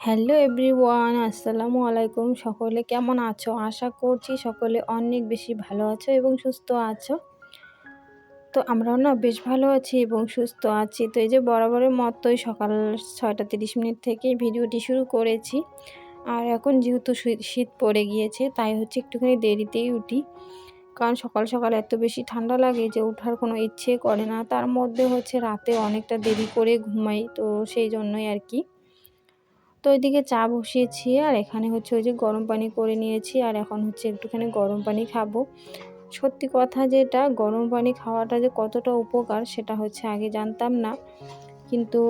Hello everyone, আসসালামু আলাইকুম। সকলে কেমন আছো? আশা করছি সকলে অনেক বেশি ভালো আছো এবং সুস্থ আছো। তো আমরাও না বেশ ভালো আছি এবং সুস্থ আছি। তো এই যে বরাবরের মতোই সকাল ছয়টা তিরিশ মিনিট থেকে ভিডিওটি শুরু করেছি। আর এখন যেহেতু শীত পড়ে গিয়েছে, তাই হচ্ছে একটুখানি দেরিতেই উঠি। কারণ সকাল সকাল এত বেশি ঠান্ডা লাগে যে ওঠার কোনো ইচ্ছে করে না। তার মধ্যে হচ্ছে রাতে অনেকটা দেরি করে ঘুমাই, তো সেই জন্যই আর কি। তো ওইদিকে চা বসিয়েছি আর এখানে হচ্ছে ওই যে গরম পানি করে নিয়েছি। আর এখন হচ্ছে একটুখানি গরম পানি খাব। সত্যি কথা যেটা, গরম পানি খাওয়াটা যে কতটা উপকার সেটা হচ্ছে আগে জানতাম না। কিন্তু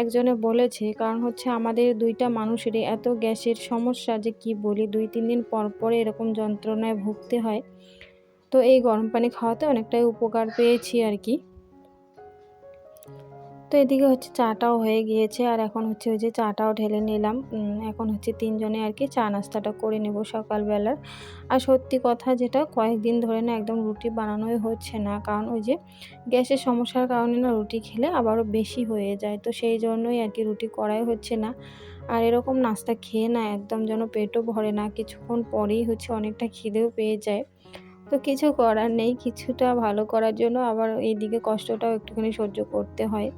একজনে বলেছে, কারণ হচ্ছে আমাদের দুইটা মানুষেরই এত গ্যাসের সমস্যা যে কি বলি, দুই, তিন দিন পর পরে এরকম যন্ত্রণায় ভুগতে হয়। তো এই গরম পানি খাওয়াতে অনেকটাই উপকার পেয়েছি আর কি। তো এদিকে হচ্ছে চাটাও হয়ে গিয়েছে আর এখন হচ্ছে ওই যে চাটাও ঢেলে নিলাম। এখন হচ্ছে তিনজনে আর কি চা নাস্তাটা করে নেব সকালবেলার। আর সত্যি কথা যেটা, কয়েকদিন ধরে না একদম রুটি বানানোই হচ্ছে না। কারণ ওই যে গ্যাসের সমস্যার কারণে না রুটি খেলে আবারও বেশি হয়ে যায়। তো সেই জন্যই আর কি রুটি করাই হচ্ছে না। আর এরকম নাস্তা খেয়ে না একদম যেন পেটও ভরে না। কিছুক্ষণ পরেই হচ্ছে অনেকটা খিদেও পেয়ে যায়। তো কিছু করার নেই, কিছুটা ভালো করার জন্য আবার এইদিকে কষ্টটাও একটুখানি সহ্য করতে হয়।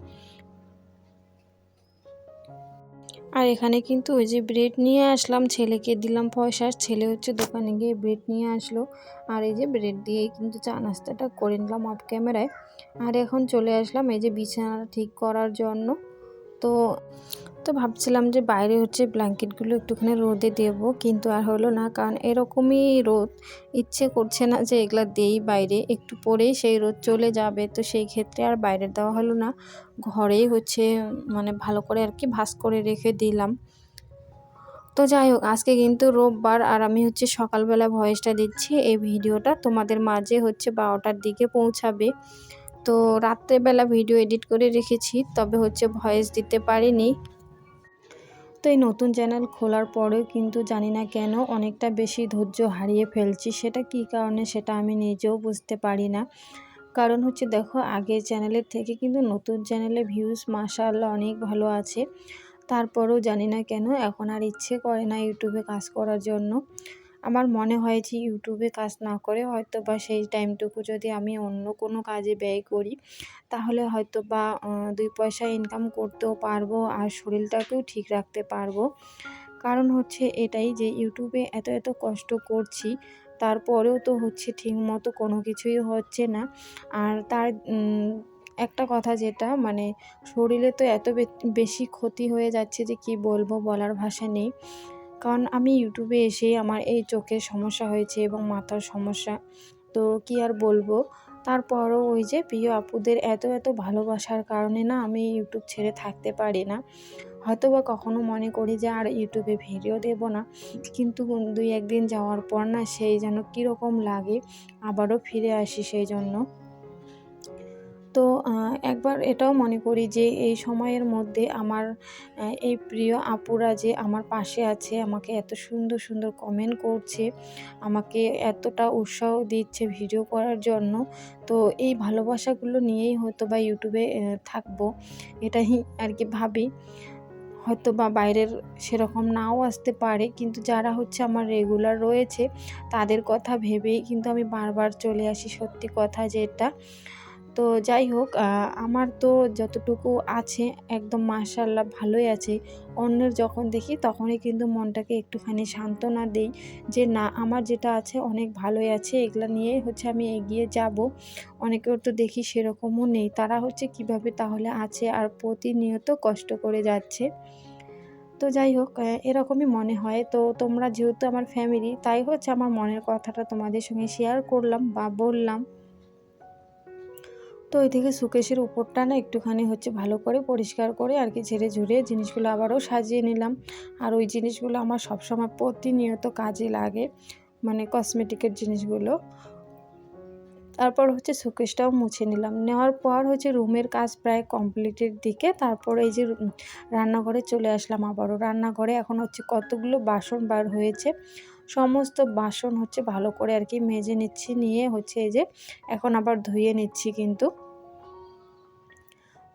আর এখানে কিন্তু ওই যে ব্রেড নিয়ে আসলাম, ছেলেকে দিলাম পয়সা ছেলে হচ্ছে দোকানে গিয়ে ব্রেড নিয়ে আসলো। আর এই যে ব্রেড দিয়েই কিন্তু চা নাস্তাটা করে নিলাম অফ ক্যামেরায় আর এখন চলে আসলাম এই যে বিছানা ঠিক করার জন্য। তো তো ভাবছিলাম যে বাইরে হচ্ছে ব্ল্যাঙ্কেটগুলো একটুখানি রোদে দেব, কিন্তু আর হলো না। কারণ এরকমই রোদ, ইচ্ছে করছে না যে এগুলা দেই বাইরে। একটু পরেই সেই রোদ চলে যাবে, তো সেই ক্ষেত্রে আর বাইরে দেওয়া হলো না। ঘরেই হচ্ছে মানে ভালো করে আর কি ভাস করে রেখে দিলাম। তো যাই হোক, আজকে কিন্তু রোববার, আর আমি হচ্ছে সকালবেলা ভয়েসটা দিচ্ছি। এই ভিডিওটা তোমাদের মাঝে হচ্ছে বারোটার দিকে পৌঁছাবে। তো রাত্রেবেলা ভিডিও এডিট করে রেখেছি, তবে হচ্ছে ভয়েস দিতে পারিনি। তো এই নতুন চ্যানেল খোলার পরেও কিন্তু জানি না কেন অনেকটা বেশি ধৈর্য হারিয়ে ফেলছি, সেটা কি কারণে সেটা আমি নিজেও বুঝতে পারি না। কারণ হচ্ছে দেখো, আগের চ্যানেলের থেকে কিন্তু নতুন চ্যানেলে ভিউজ মাশাআল্লাহ অনেক ভালো আছে। তারপরেও জানি না কেন এখন আর ইচ্ছে করে না ইউটিউবে কাজ করার জন্য। আমার মনে হয় যে ইউটিউবে কাজ না করে হয়তো বা সেই টাইমটুকু যদি আমি অন্য কোনো কাজে ব্যয় করি, তাহলে হয়তো বা দুই পয়সা ইনকাম করতেও পারব আর শরীরটাকেও ঠিক রাখতে পারব। কারণ হচ্ছে এটাই যে ইউটিউবে এত এত কষ্ট করছি, তারপরেও তো হচ্ছে ঠিক মতো কোনো কিছুই হচ্ছে না। আর তার একটা কথা যেটা মানে শরীরে তো এত বেশি ক্ষতি হয়ে যাচ্ছে যে কি বলব বলার ভাষা নেই। কারণ আমি ইউটিউবে এসে আমার এই চোখের সমস্যা হয়েছে এবং মাথার সমস্যা। তো কি আর বলব? তারপরও ওই যে প্রিয় আপুদের এত এত ভালোবাসার কারণে না আমি ইউটিউব ছেড়ে থাকতে পারি না। হয়তো বা কখনো মনে করি যে আর ইউটিউবে ভিডিও দেব না। কিন্তু দুই, একদিন যাওয়ার পর না সেই যেন কীরকম লাগে, আবারও ফিরে আসি সেই জন্য। তো একবার এটাও মনে করি যে এই সময়ের মধ্যে আমার এই প্রিয় আপুরা যে আমার পাশে আছে, আমাকে এত সুন্দর সুন্দর কমেন্ট করছে, আমাকে এতটা উৎসাহ দিচ্ছে ভিডিও করার জন্য, তো এই ভালোবাসাগুলো নিয়েই হয়তো বা ইউটিউবে থাকব, এটাই আর কি ভাবি। হয়তো বা বাইরের সেরকম নাও আসতে পারে, কিন্তু যারা হচ্ছে আমার রেগুলার রয়েছে, তাদের কথা ভেবেই কিন্তু আমি বারবার চলে আসি সত্যি কথা যেটা। তো যাই হোক আমার তো যতটুকু আছে, একদম মাশাল্লাহ ভালোই আছে। অন্যের যখন দেখি, তখনই কিন্তু মনটাকে একটুখানি সান্ত্বনা দিই যে, না, আমার যেটা আছে অনেক ভালোই আছে, এগুলো নিয়েই হচ্ছে আমি এগিয়ে যাব। অনেকের তো দেখি সেরকমও নেই। তারা হচ্ছে কীভাবে তাহলে আছে আর প্রতিনিয়ত কষ্ট করে যাচ্ছে। তো যাই হোক এরকমই মনে হয়। তো তোমরা যেহেতু আমার ফ্যামিলি তাই হচ্ছে আমার মনের কথাটা তোমাদের সঙ্গে শেয়ার করলাম বা বললাম। তো ওই থেকে সুকেশের উপরটা না একটুখানি হচ্ছে ভালো করে পরিষ্কার করে আর কি ঝেড়ে ঝুড়ে জিনিসগুলো আবারও সাজিয়ে নিলাম। আর ওই জিনিসগুলো আমার সবসময় প্রতিনিয়ত কাজে লাগে মানে কসমেটিকের জিনিসগুলো। তারপর হচ্ছে শোকেসটাও মুছে নিলাম। নেওয়ার পর হচ্ছে রুমের কাজ প্রায় কমপ্লিটের দিকে, তারপর এই যে রান্নাঘরে চলে আসলাম আবারও। রান্নাঘরে এখন হচ্ছে কতগুলো বাসন বার হয়েছে, সমস্ত বাসন হচ্ছে ভালো করে আর কি মেজে নিচ্ছি, নিয়ে হচ্ছে এই যে এখন আবার ধুয়ে নিচ্ছি কিন্তু।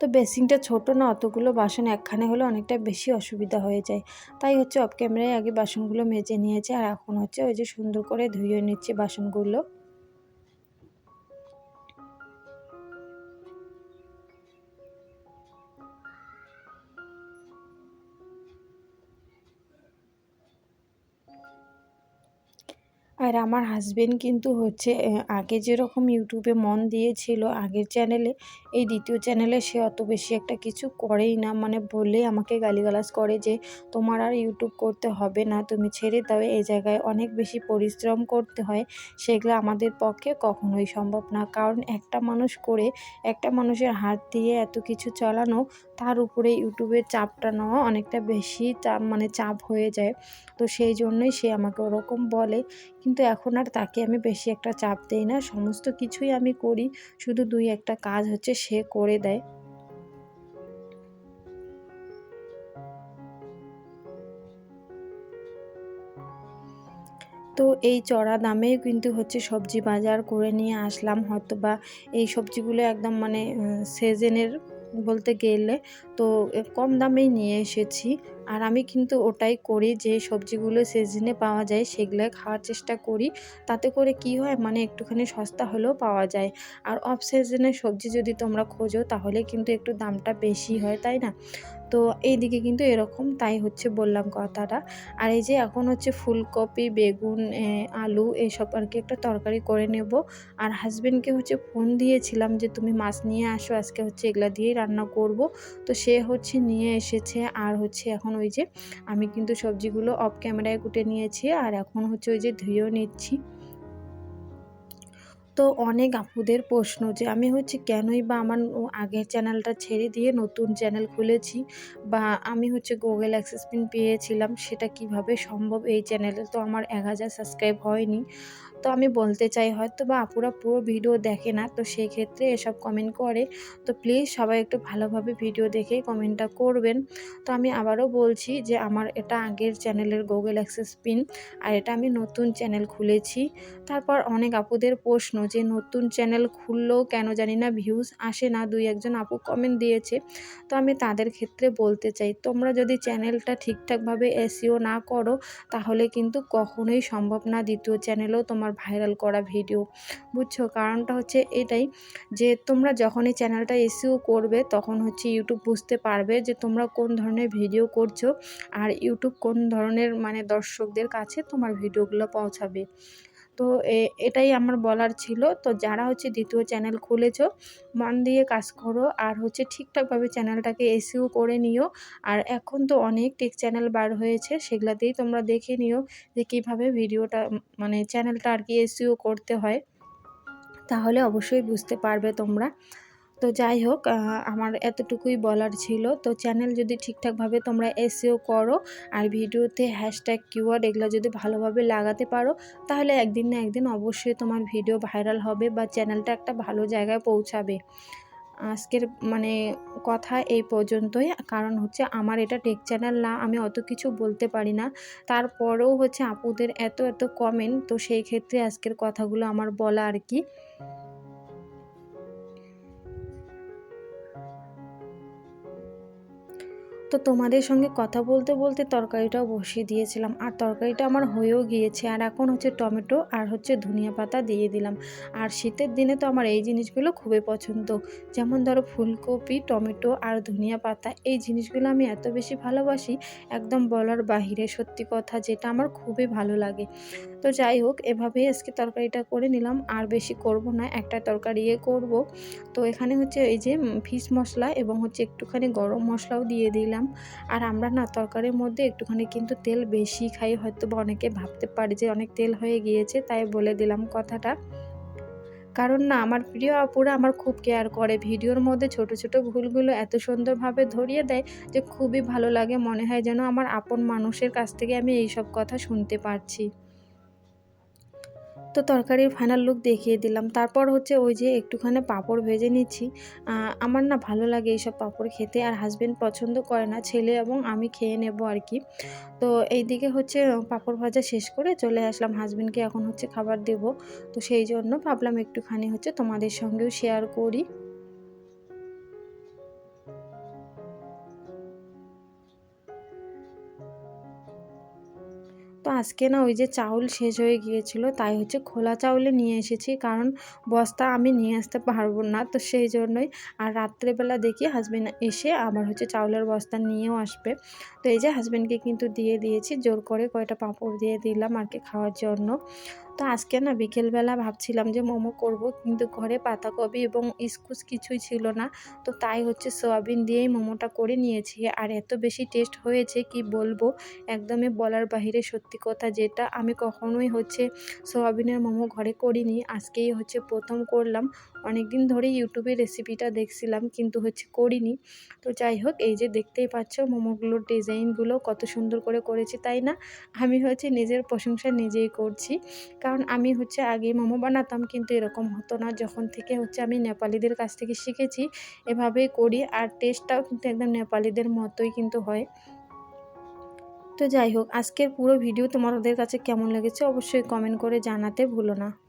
তো বেসিনটা ছোট না, অতগুলো বাসন একখানে হলে অনেকটা বেশি অসুবিধা হয়ে যায়। তাই হচ্ছে অফ ক্যামেরায় আগে বাসনগুলো মেজে নিয়েছে, আর এখন হচ্ছে ওই যে সুন্দর করে ধুয়ে নিচ্ছে বাসনগুলো। আর আমার হাজবেন্ড কিন্তু হচ্ছে আগে যেরকম ইউটিউবে মন দিয়েছিল, আগের চ্যানেলে এই দ্বিতীয় চ্যানেলে সে অত বেশি একটা কিছু করেই না। মানে বলে আমাকে গালিগালাজ করে যে, তোমার আর ইউটিউব করতে হবে না, তুমি ছেড়ে দাও, এই জায়গায় অনেক বেশি পরিশ্রম করতে হয়, সেগুলো আমাদের পক্ষে কখনোই সম্ভব না। কারণ একটা মানুষ করে, একটা মানুষের হাত দিয়ে এত কিছু চালানো, তার উপরে ইউটিউবের চাপটা নেওয়া অনেকটা বেশি চাপ মানে চাপ হয়ে যায়। তো সেই জন্যই সে আমাকে ওরকম বলে কিন্তু এখন আর তাকে আমি বেশি একটা চাপ দেই না। সমস্ত কিছুই আমি করি, শুধু দুই একটা কাজ হচ্ছে সে করে দেয়। তো এই চড়া দামেই কিন্তু হচ্ছে সবজি বাজার করে নিয়ে আসলাম হয়তো বা এই সবজিগুলো একদম মানে সিজনের বলতে গেলে তো কম দামেই নিয়ে এসেছি। আর আমি কিন্তু ওটাই করি যে সবজিগুলো সিজনে পাওয়া যায় সেগুলো খাওয়ার চেষ্টা করি। তাতে করে কি হয় মানে একটুখানি সস্তা হলেও পাওয়া যায়। আর অফ সিজনের সবজি যদি তোমরা খোঁজো তাহলে কিন্তু একটু দামটা বেশি হয়, তাই না? তো এই দিকে কিন্তু এরকম, তাই হচ্ছে বললাম কথাটা। আর এই যে এখন হচ্ছে ফুলকপি, বেগুন আলু এইসব আর কি একটা তরকারি করে নেব। আর হাজব্যান্ডকে হচ্ছে ফোন দিয়েছিলাম যে তুমি মাছ নিয়ে আসো, আজকে হচ্ছে এগুলা দিয়েই রান্না করব। তো সে হচ্ছে নিয়ে এসেছে। আর হচ্ছে এখন ওই যে আমি কিন্তু সবজিগুলো অফ ক্যামেরায় কুটে নিয়েছি আর এখন হচ্ছে ওই যে ধুয়েও নিচ্ছি। তো অনেক আপুদের প্রশ্ন যে আমি হচ্ছে কেনই বা আমার আগের চ্যানেলটা ছেড়ে দিয়ে নতুন চ্যানেল খুলেছি বা আমি হচ্ছে গুগল অ্যাক্সেস পিন পেয়েছিলাম, সেটা কীভাবে সম্ভব? এই চ্যানেলে তো আমার এক হাজার সাবস্ক্রাইব হয়নি। তো আমি বলতে চাই হয়তো বা আপুরা পুরো ভিডিও দেখে না, তো সেই ক্ষেত্রে এসব কমেন্ট করে। তো প্লিজ সবাই একটু ভালোভাবে ভিডিও দেখে কমেন্টটা করবেন। তো আমি আবারও বলছি যে আমার এটা আগের চ্যানেলের গুগল অ্যাক্সেস পিন আর এটা আমি নতুন চ্যানেল খুলেছি। তারপর অনেক আপুদের প্রশ্ন যে নতুন চ্যানেল খুললেও কেন জানি না ভিউজ আসে না, দুই একজন আপু কমেন্ট দিয়েছে। তো আমি তাদের ক্ষেত্রে বলতে চাই, তোমরা যদি চ্যানেলটা ঠিকঠাকভাবে এসিও না করো, তাহলে কিন্তু কখনোই সম্ভব না দ্বিতীয় চ্যানেলেও তোমার ভাইরাল করা ভিডিও বুঝছ? কারণটা হচ্ছে এটাই যে তোমরা যখন এই চ্যানেলটা এসিও করবে, তখন হচ্ছে ইউটিউব বুঝতে পারবে যে তোমরা কোন ধরনের ভিডিও করছ আর ইউটিউব কোন ধরনের মানে দর্শকদের কাছে তোমার ভিডিওগুলো পৌঁছাবে। তো এটাই আমার বলার ছিল। তো যারা হচ্ছে দ্বিতীয় চ্যানেল খুলেছ, মান দিয়ে কাজ করো আর হচ্ছে ঠিকঠাকভাবে চ্যানেলটাকে এসিও করে নিও। আর এখন তো অনেক টেক চ্যানেল বার হয়েছে সেগুলাতেই তোমরা দেখে নিও যে কীভাবে ভিডিওটা মানে চ্যানেলটা আর কি এসিও করতে হয়। তাহলে অবশ্যই বুঝতে পারবে তোমরা। তো যাই হোক আমার এতটুকুই বলার ছিল। তো চ্যানেল যদি ঠিকঠাকভাবে তোমরা এসেও করো আর ভিডিওতে হ্যাশট্যাগ কিওয়ার্ড এগুলো যদি ভালোভাবে লাগাতে পারো, তাহলে একদিন না একদিন অবশ্যই তোমার ভিডিও ভাইরাল হবে বা চ্যানেলটা একটা ভালো জায়গায় পৌঁছাবে। আজকের মানে কথা এই পর্যন্তই। কারণ হচ্ছে আমার এটা টেক চ্যানেল না, আমি অত কিছু বলতে পারি না। তারপরেও হচ্ছে আপুদের এত এত কমেন্ট তো সেই ক্ষেত্রে আজকের কথাগুলো আমার বলা আর কি। তো তোমাদের সঙ্গে কথা বলতে বলতে তরকারিটাও বসিয়ে দিয়েছিলাম। আর তরকারিটা আমার হয়েও গিয়েছে। আর এখন হচ্ছে টমেটো আর হচ্ছে ধনিয়া পাতা দিয়ে দিলাম। আর শীতের দিনে তো আমার এই জিনিসগুলো খুবই পছন্দ। যেমন ধরো ফুলকপি, টমেটো আর ধনিয়া পাতা, এই জিনিসগুলো আমি এত বেশি ভালোবাসি, একদম বলার বাহিরে। সত্যি কথা, যেটা আমার খুবই ভালো লাগে। তো যাই হোক, এভাবেই আজকে তরকারিটা করে নিলাম। আর বেশি করব না, একটা তরকারি ইয়ে করব। তো এখানে হচ্ছে এই যে ফিস মশলা এবং হচ্ছে একটুখানি গরম মশলাও দিয়ে দিলাম। আর আমরা না তরকারির মধ্যে একটুখানি কিন্তু তেল বেশি খাই হয়তো বা অনেকে ভাবতে পারে যে অনেক তেল হয়ে গিয়েছে, তাই বলে দিলাম কথাটা। কারণ না, আমার প্রিয় আপুরা আমার খুব কেয়ার করে। ভিডিওর মধ্যে ছোট ছোট ভুলগুলো এত সুন্দরভাবে ধরিয়ে দেয় যে খুবই ভালো লাগে। মনে হয় যেন আমার আপন মানুষের কাছ থেকে আমি এইসব কথা শুনতে পারছি। তো তরকারির ফাইনাল লুক দেখিয়ে দিলাম। তারপর হচ্ছে ওই যে একটুখানি পাঁপড় ভেজে নিচ্ছি। আমার না ভালো লাগে এইসব পাঁপড় খেতে আর হাজব্যান্ড পছন্দ করে না, ছেলে এবং আমি খেয়ে নেব আর কি। তো এইদিকে হচ্ছে পাঁপড় ভাজা শেষ করে চলে আসলাম। হাজব্যান্ডকে এখন হচ্ছে খাবার দেব। তো সেই জন্য ভাবলাম একটুখানি হচ্ছে তোমাদের সঙ্গেও শেয়ার করি। আজকে না ওই যে চাউল শেষ হয়ে গিয়েছিল, তাই হচ্ছে খোলা চাউলে নিয়ে এসেছি, কারণ বস্তা আমি নিয়ে আসতে পারব না, তো সেই জন্যই। আর রাত্রেবেলা দেখি হাজব্যান্ড এসে আবার হচ্ছে চাউলের বস্তা নিয়েও আসবে। তো এই যে হাজব্যান্ডকে কিন্তু দিয়ে দিয়েছি, জোর করে কয়টা পাঁপড় দিয়ে দিলাম আর কি খাওয়ার জন্য। তো আজকে না বিকেলবেলা ভাবছিলাম যে মোমো করব, কিন্তু ঘরে পাতাকপি এবং ইস্কুস কিছুই ছিল না। তো তাই হচ্ছে সোয়াবিন দিয়েই মোমোটা করে নিয়েছি। আর এত বেশি টেস্ট হয়েছে কি বলব? একদমই বলার বাহিরে সত্যি কথা যেটা। আমি কখনোই হচ্ছে সোয়াবিনের মোমো ঘরে করিনি। আজকেই হচ্ছে প্রথম করলাম। অনেক দিন ধরে ইউটিউবে রেসিপিটা দেখছিলাম, কিন্তু হচ্ছে করিনি। তো যাই হোক, এই যে দেখতেই পাচ্ছ মোমোগুলোর ডিজাইনগুলো কত সুন্দর করে করেছি, তাই না? আমি হচ্ছে নিজের প্রশংসা নিজেই করছি। কারণ আমি হচ্ছে আগে মোমো বানাতাম, কিন্তু এরকম হতো না। যখন থেকে হচ্ছে আমি নেপালিদের কাছ থেকে শিখেছি, এভাবেই করি। আর টেস্টটাও কিন্তু একদম নেপালিদের মতোই কিন্তু হয়। তো যাই হোক, আজকের পুরো ভিডিও তোমাদের কাছে কেমন লেগেছে অবশ্যই কমেন্ট করে জানাতে ভুলো না।